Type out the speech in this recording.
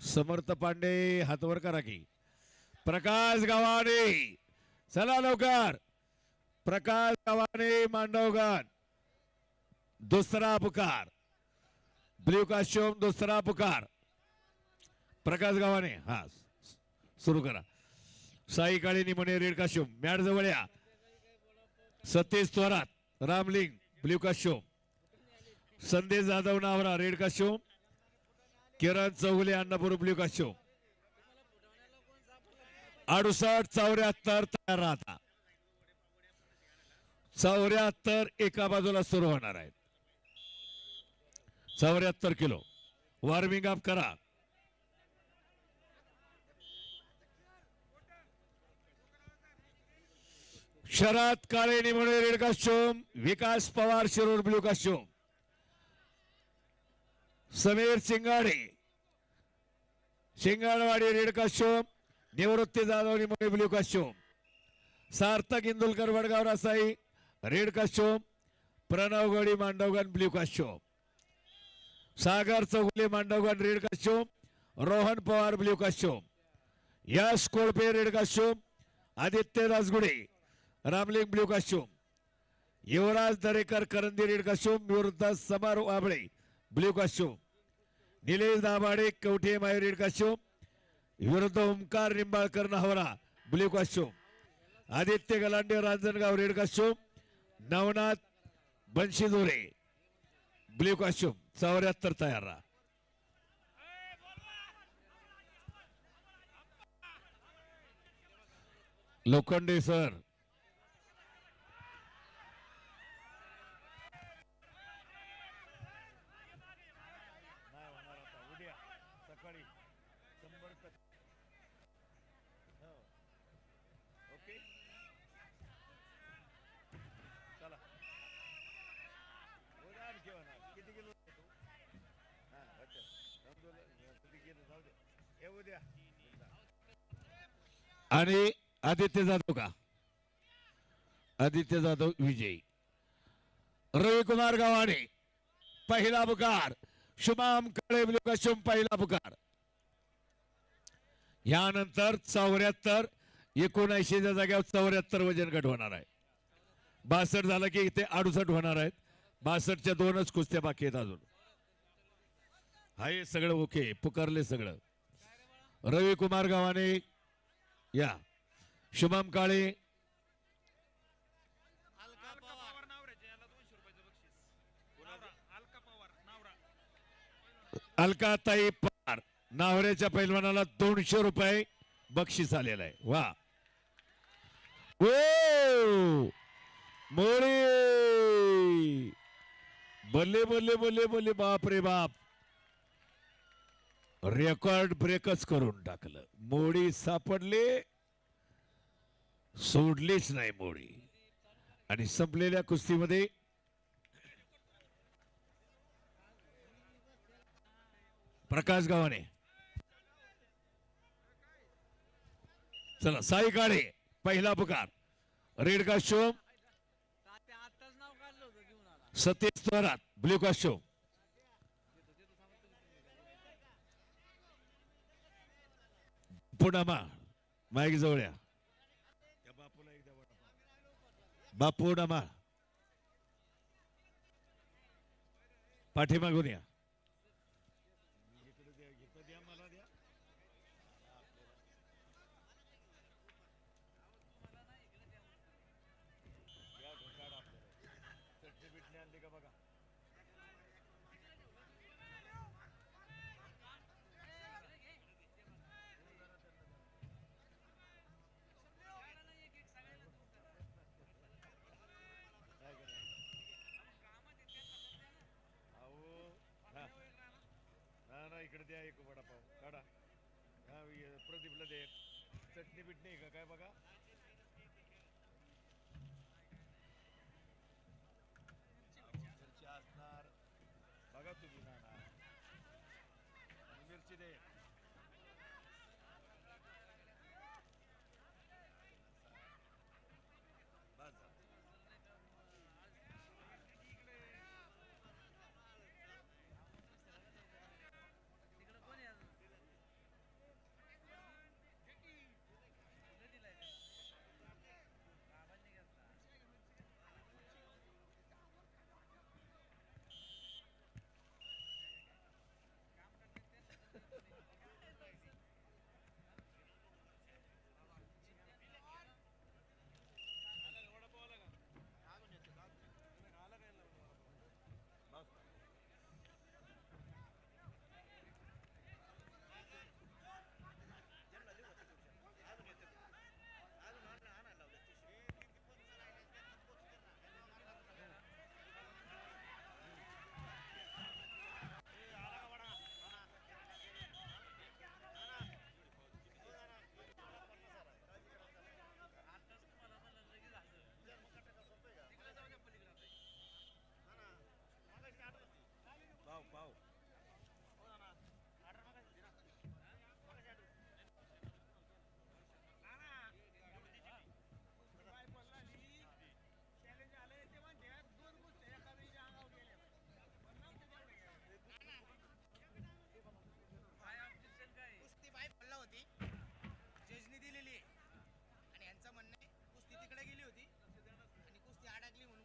समर्थ पांडे हातवर करा की. प्रकाश गावाने चला लवकर. प्रकाश गावाने मांडवगण दुसरा पुकार. ब्ल्यू काश्योम दुसरा पुकार. प्रकाश गावाने हा सुरू करा. साई काळे निमणे रेड काश्योम मॅड जवळ या. Satish Thorat Ramling blue काश्योम Sandesh Jadhav Navra red काश्योम Kiran Chougule Annapur blue काश्योम अडुसष्ट चौऱ्याहत्तर तयार राहता. चौऱ्याहत्तर एका बाजूला सुरू होणार आहेत चौऱ्याहत्तर किलो. वॉर्मिंग अप करा. शरद काळे निमणे रेड काश्योम विकास पवार शिरूर ब्ल्यू काश्योम समीर सिंगाडे शिंगाडवाडी रेड काश्योम निवृत्ती जाधव निमणे ब्ल्यू काश्योम सार्थक इंदुलकर वडगाव रासाई रेड काश्योम प्रणव गडी मांडवगण ब्ल्यू काश्योम सागर चौगुले मांडवगण रेड काश्योम रोहन पवार ब्ल्यू काश्योम यश कोळपे रेड काश्योम आदित्य राजगुडे रामलिंग ब्ल्यू काश्योम युवराज दरेकर करंदी रेड काश्योम विरुद्ध समार वाबळे ब्ल्यू काश्योम निलेश दाभाडे कवठे माय काश्यम विरुद्ध Omkar Nimbalkar नावरा blue काश्यम Aditya Galande Ranjangaon red काश्यम Navnath Banshidore blue काश्यम चौऱ्याहत्तर तयार राहा. लोखंडे सर आणि आदित्य जाधव का? आदित्य जाधव विजयी. रविकुमार गावाने पहिला पुकार. शुभाम कळे शुभ पहिला पुकार. यानंतर चौऱ्याहत्तर एकोणऐंशीच्या जाग्यावर चौऱ्याहत्तर वजन गट होणार आहे. बासष्ट झालं की इथे अडुसष्ट होणार आहेत. बासष्टच्या दोनच कुस्त्या बाकी आहेत अजून. हाय सगळं ओके पुकारले सगळं. रविकुमार गावाने या. शुभम काळे. अलका अलकाताई पवार. नावऱ्याच्या पैलवानाला दोनशे रुपये बक्षीस आलेलं आहे. वा. ओ! मोरे! बल्ले बल्ले बल्ले बल्ले बाप रे बाप. रेकॉर्ड ब्रेकच करून टाकलं. मोडी सापडले सोडलीच नाही मोडी. आणि संपलेल्या कुस्तीमध्ये प्रकाश गावाने चला साई काळे पहिला पुकार. रेड काश्योम आला सतीश थोरात ब्ल्यू काश्योम पुणामा माईक जवळ या. बापू नमा पाठीमागून या. इकडे द्या एक वडापाव. काढा. हा प्रदीपला दे. चटणी बिटणी का? काय बघा. असणार. बघा तुम्ही ना ना. मिरची दे. लाडातली म्हणून